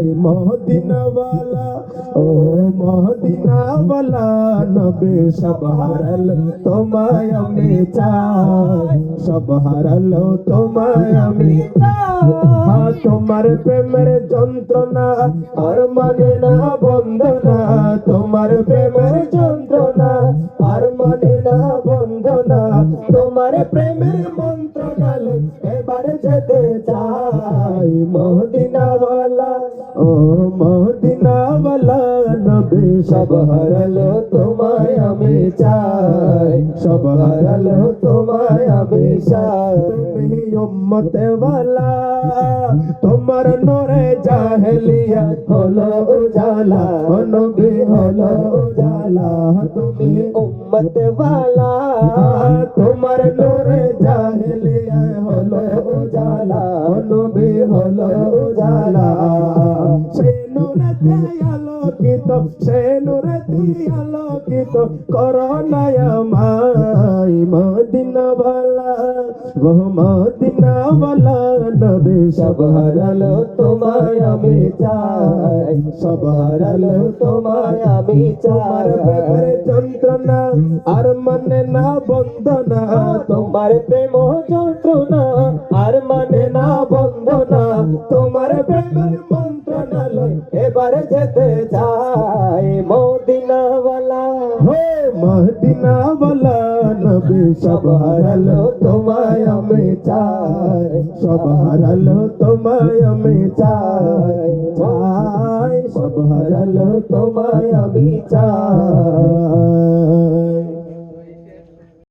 চাই মদিনাওয়ালা ও মদিনাওয়ালা নবী সব হারালো তোমায় আমি চাই সব হারালো তোমায় আমি হ্যাঁ, তোমার প্রেমের যন্ত্রণা আর মানে না বন্ধনা তোমার প্রেমের যন্ত্রণা আর মানে না বন্ধনা তোমার প্রেমের মন্ত্রণালে এবার যেতে চাই মদিনাওয়ালা, ও মদিনাওয়ালা, নবী সব হারালো তোমায় আমি চাই। সব তোমায় আমি চাই। তুমি উম্মতে তোমার নূরে জাহেলিয়া হলো উজালা নবী হলো উজালা। তুমি উম্মতে ওয়ালা তোমার নূরে উজালা নবী হলো উজালা। সে নূরেতে আলোকিত সে নূরেতে আলোকিত করোনায় আমায় মদিনাওয়ালা যন্ত্রণা আর মানে না বন্ধনা তোমার প্রেম যন্ত্রণা আর মানে না বন্ধনা তোমার প্রেমের মন্ত্রণালয় এবার যেতে হো নবী সব হারালো তোমায় আমি চাই। সব হারালো তোমায় আমি চাই। সব হারালো তোমায় আমি চাই।